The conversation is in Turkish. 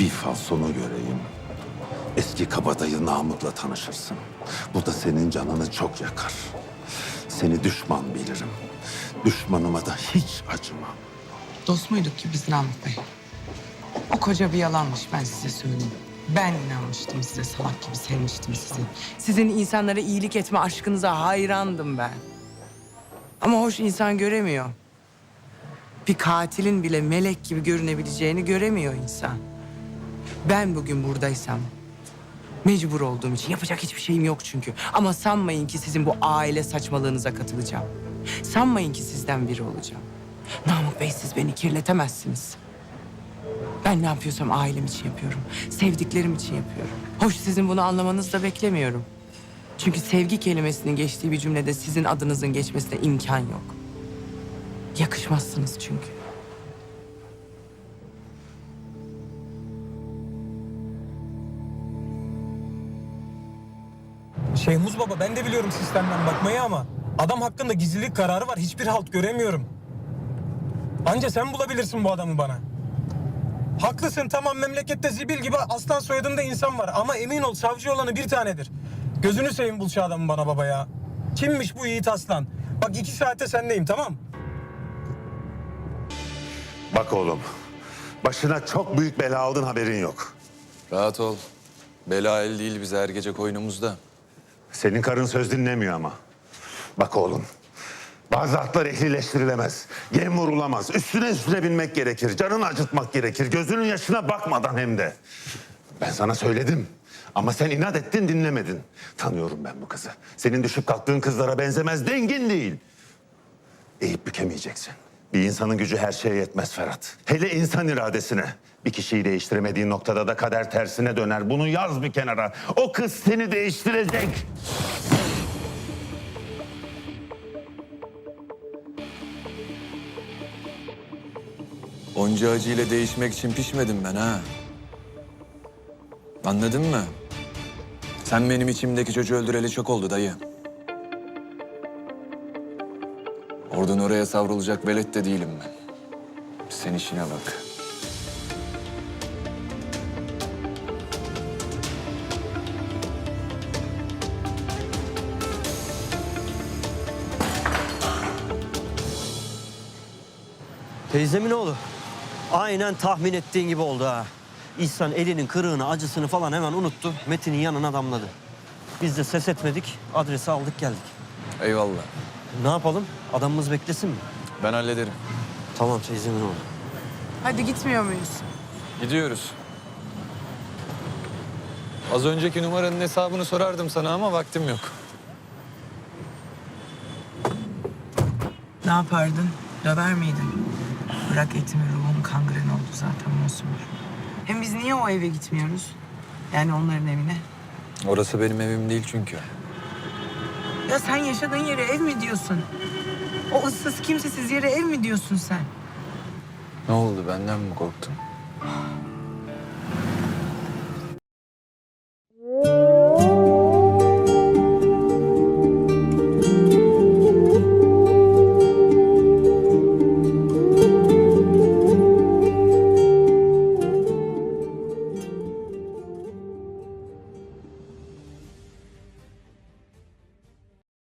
Bir falsonu göreyim. Eski kabadayı Namık'la tanışırsın. Bu da senin canını çok yakar. Seni düşman bilirim. Düşmanıma da hiç acımam. Dost muyduk ki biz Namık Bey? O koca bir yalanmış ben size söyleyeyim. Ben inanmıştım size, salak gibi sevmiştim sizi. Sizin insanlara iyilik etme aşkınıza hayrandım ben. Ama hoş insan göremiyor. Bir katilin bile melek gibi görünebileceğini göremiyor insan. Ben bugün buradaysam mecbur olduğum için yapacak hiçbir şeyim yok çünkü. Ama sanmayın ki sizin bu aile saçmalığınıza katılacağım. Sanmayın ki sizden biri olacağım. Namık Bey siz beni kirletemezsiniz. Ben ne yapıyorsam ailem için yapıyorum. Sevdiklerim için yapıyorum. Hoş sizin bunu anlamanızı da beklemiyorum. Çünkü sevgi kelimesinin geçtiği bir cümlede sizin adınızın geçmesine imkan yok. Yakışmazsınız çünkü. Şeyhmuz baba ben de biliyorum sistemden bakmayı ama adam hakkında gizlilik kararı var. Hiçbir halt göremiyorum. Anca sen bulabilirsin bu adamı bana. Haklısın tamam memlekette zibil gibi aslan soyadında insan var ama emin ol savcı olanı bir tanedir. Gözünü seveyim bul şu adamı bana baba ya. Kimmiş bu Yiğit Aslan? Bak iki saate sendeyim tamam. Bak oğlum, başına çok büyük bela aldın haberin yok. Rahat ol. Bela el değil bize her gece koynumuzda. Senin karın söz dinlemiyor ama. Bak oğlum, bazı atlar ehlileştirilemez. Yem vurulamaz. Üstüne üstüne binmek gerekir. Canını acıtmak gerekir. Gözünün yaşına bakmadan hem de. Ben sana söyledim. Ama sen inat ettin dinlemedin. Tanıyorum ben bu kızı. Senin düşüp kalktığın kızlara benzemez. Dengin değil. Eğip bükemeyeceksin. Bir insanın gücü her şeye yetmez Ferhat. Hele insan iradesine. Bir kişiyi değiştiremediğin noktada da kader tersine döner. Bunu yaz bir kenara. O kız seni değiştirecek. Onca acıyla değişmek için pişmedim ben ha. Anladın mı? Sen benim içimdeki çocuğu öldüreli çok oldu dayı. Oradan oraya savrulacak velet de değilim ben. Sen işine bak. Teyzemin oğlu. Aynen tahmin ettiğin gibi oldu ha. İhsan elinin kırığını, acısını falan hemen unuttu. Metin'in yanına damladı. Biz de ses etmedik, adresi aldık geldik. Eyvallah. Ne yapalım? Adamımız beklesin mi? Ben hallederim. Tamam teyzemin oğlu. Hadi gitmiyor muyuz? Gidiyoruz. Az önceki numaranın hesabını sorardım sana ama vaktim yok. Ne yapardın? Döver miydin? Bırak etimi ruhum kangren oldu zaten Mosumur. Hem biz niye o eve gitmiyoruz? Yani onların evine. Orası benim evim değil çünkü. Ya sen yaşadığın yere ev mi diyorsun? O ıssız kimsesiz yere ev mi diyorsun sen? Ne oldu benden mi korktun?